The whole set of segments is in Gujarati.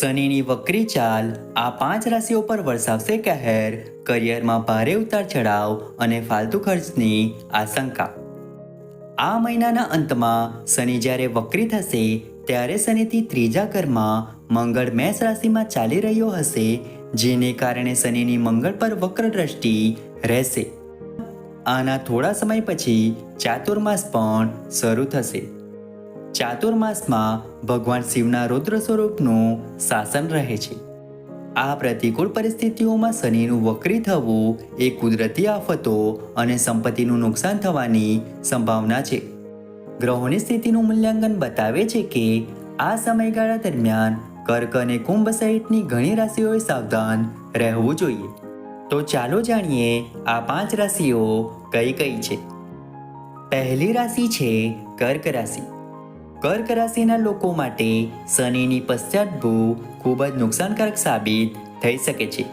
શનિની વક્રી ચાલ આ પાંચ રાશિઓ પર વરસાવશે કહેર, કરિયરમાં ભારે ઉતાર ચઢાવ અને ફાલતુ ખર્ચની આશંકા. આ મહિનાના અંતમાં શનિ જ્યારે વક્રી થશે, ત્યારે શનિથી ત્રીજા ઘરમાં મંગળ મેષ રાશિમાં ચાલી રહ્યો હશે, જેને કારણે શનિની મંગળ પર વક્ર દ્રષ્ટિ રહેશે. આના થોડા સમય પછી ચાતુર્માસ પણ શરૂ થશે. ચાતુર્માસમાં ભગવાન શિવના રુદ્ર સ્વરૂપનું શાસન રહે છે. આ પ્રતિકૂળ પરિસ્થિતિઓમાં શનિનું વક્રી થવું એ કુદરતી આફતો અને સંપત્તિનું નુકસાન થવાની સંભાવના છે. ગ્રહોની સ્થિતિનું મૂલ્યાંકન બતાવે છે કે આ સમયગાળા દરમિયાન કર્ક અને કુંભ સહિતની ઘણી રાશિઓએ સાવધાન રહેવું જોઈએ. તો ચાલો જાણીએ આ પાંચ રાશિઓ કઈ કઈ છે. પહેલી રાશિ છે કર્ક રાશિ. કર્ક રાશિના લોકો માટે શનિની પશ્ચાતભૂ ખૂબ જ નુકસાનકારક સાબિત થઈ શકે છે.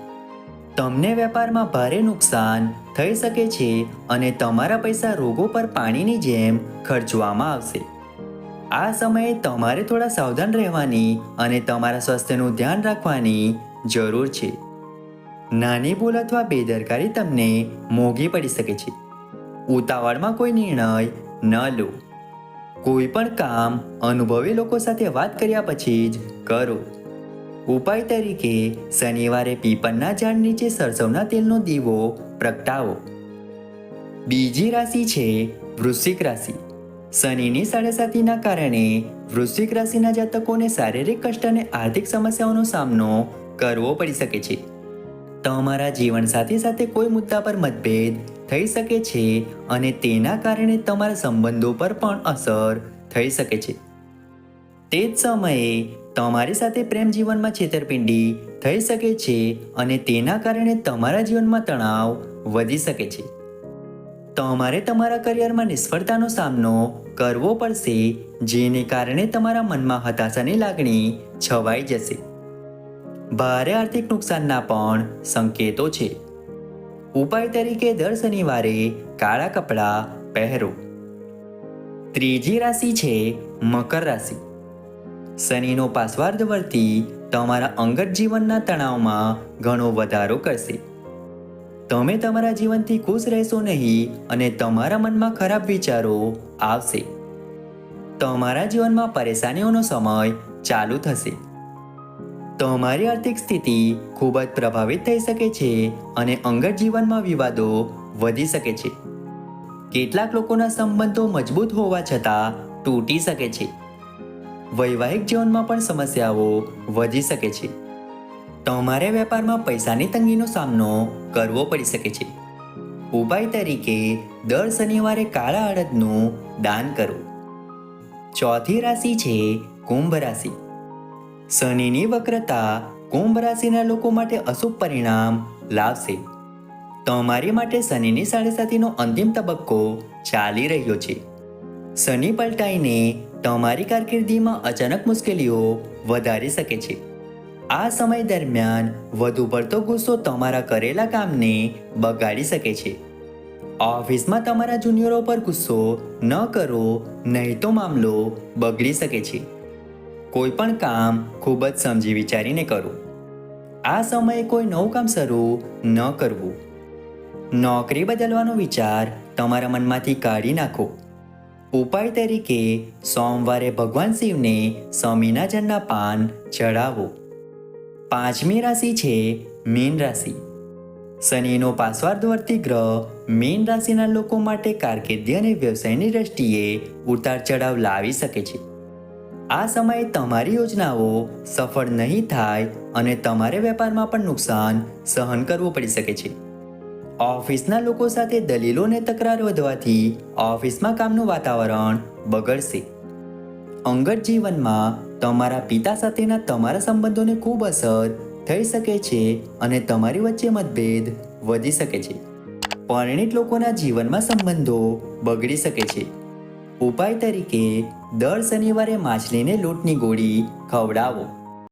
તમને વેપારમાં ભારે નુકસાન થઈ શકે છે અને તમારા પૈસા રોગો પર પાણીની જેમ ખર્ચવામાં આવશે. આ સમયે તમારે થોડા સાવધાન રહેવાની અને તમારા સ્વાસ્થ્યનું ધ્યાન રાખવાની જરૂર છે. નાની ભૂલ અથવા બેદરકારી તમને મોંઘી પડી શકે છે. ઉતાવળમાં કોઈ નિર્ણય ન લો. કોઈ પણ કામ અનુભવી લોકો સાથે વાત કર્યા પછી જ કરો. ઉપાય તરીકે શનિવારે પીપળના ઝાડ નીચે સરસવના તેલનો દીવો પ્રગટાવો. બીજી રાશિ છે વૃશ્ચિક રાશિ. શનિની સાડેસાતીના કારણે વૃશ્ચિક રાશિના જાતકોને શારીરિક કષ્ટ અને આર્થિક સમસ્યાઓનો સામનો કરવો પડી શકે છે. તમારા જીવનસાથી સાથે કોઈ મુદ્દા પર મતભેદ થઈ શકે છે અને તેના કારણે તમારા સંબંધો પર પણ અસર થઈ શકે છે. તે જ સમયે તમારી સાથે પ્રેમ જીવનમાં છેતરપિંડી થઈ શકે છે અને તેના કારણે તમારા જીવનમાં તણાવ વધી શકે છે. તમારે તમારા કરિયરમાં નિષ્ફળતાનો સામનો કરવો પડશે, જેને કારણે તમારા મનમાં હતાશાની લાગણી છવાઈ જશે. ભારે આર્થિક નુકસાનના પણ સંકેતો છે. ઉપાય તરીકે દર શનિવારે કાળા કપડાં પહેરો. ત્રીજી રાશિ છે મકર રાશિ. શનિનો પાસવાર્ધ વર્તી તમારા અંગત જીવનના તણાવમાં ઘણો વધારો કરશે. તમે તમારા જીવનથી ખુશ રહેશો નહીં અને તમારા મનમાં ખરાબ વિચારો આવશે. તમારા જીવનમાં પરેશાનીઓનો સમય ચાલુ થશે. તમારી આર્થિક સ્થિતિ ખૂબ જ પ્રભાવિત થઈ શકે છે અને અંગત જીવનમાં વિવાદો વધી શકે છે. કેટલાક લોકોના સંબંધો મજબૂત હોવા છતાં તૂટી શકે છે. વૈવાહિક જીવનમાં પણ સમસ્યાઓ વધી શકે છે. તમારે વેપારમાં પૈસાની તંગીનો સામનો કરવો પડી શકે છે. ઉપાય તરીકે દર શનિવારે કાળા અડદનું દાન કરો. ચોથી રાશિ છે કુંભ રાશિ. શનિની વક્રતા કુંભ રાશિના લોકો માટે અશુભ પરિણામ લાવશે. તમારી માટે શનિની સાડેસાતીનો અંતિમ તબક્કો ચાલી રહ્યો છે. શનિ પલટાઈને તમારી કારકિર્દીમાં અચાનક મુશ્કેલીઓ વધારી શકે છે. આ સમય દરમિયાન વધુ પડતો ગુસ્સો તમારા કરેલા કામને બગાડી શકે છે. ઓફિસમાં તમારા જુનિયરો પર ગુસ્સો ન કરો, નહીં તો મામલો બગડી શકે છે. કોઈ પણ કામ ખૂબ જ સમજી વિચારીને કરવું આ સમયે કોઈ નવું કામ શરૂ ન કરવું. નોકરી બદલવાનો વિચાર તમારા મનમાંથી કાઢી નાખો. ઉપાય તરીકે સોમવારે ભગવાન શિવને સ્વામિનાજનના પાન ચઢાવો. પાંચમી રાશિ છે મીન રાશિ. શનિનો પાસવાર્ધવર્તી ગ્રહ મીન રાશિના લોકો માટે કારકિર્દી અને વ્યવસાયની દ્રષ્ટિએ ઉતાર ચઢાવ લાવી શકે છે. આ સમયે તમારી યોજનાઓ સફળ નહીં થાય અને તમારે વેપારમાં પણ નુકસાન સહન કરવું પડી શકે છે. ઓફિસના લોકો સાથે દલીલો અને તકરાર વધવાથી ઓફિસમાં કામનું વાતાવરણ બગડશે. અંગત જીવનમાં તમારા પિતા સાથેના તમારા સંબંધોને ખૂબ અસર થઈ શકે છે અને તમારી વચ્ચે મતભેદ વધી શકે છે. પરિણિત લોકોના જીવનમાં સંબંધો બગડી શકે છે. ઉપાય તરીકે દર શનિવારે માછલીને લોટની ગોળી ખવડાવો.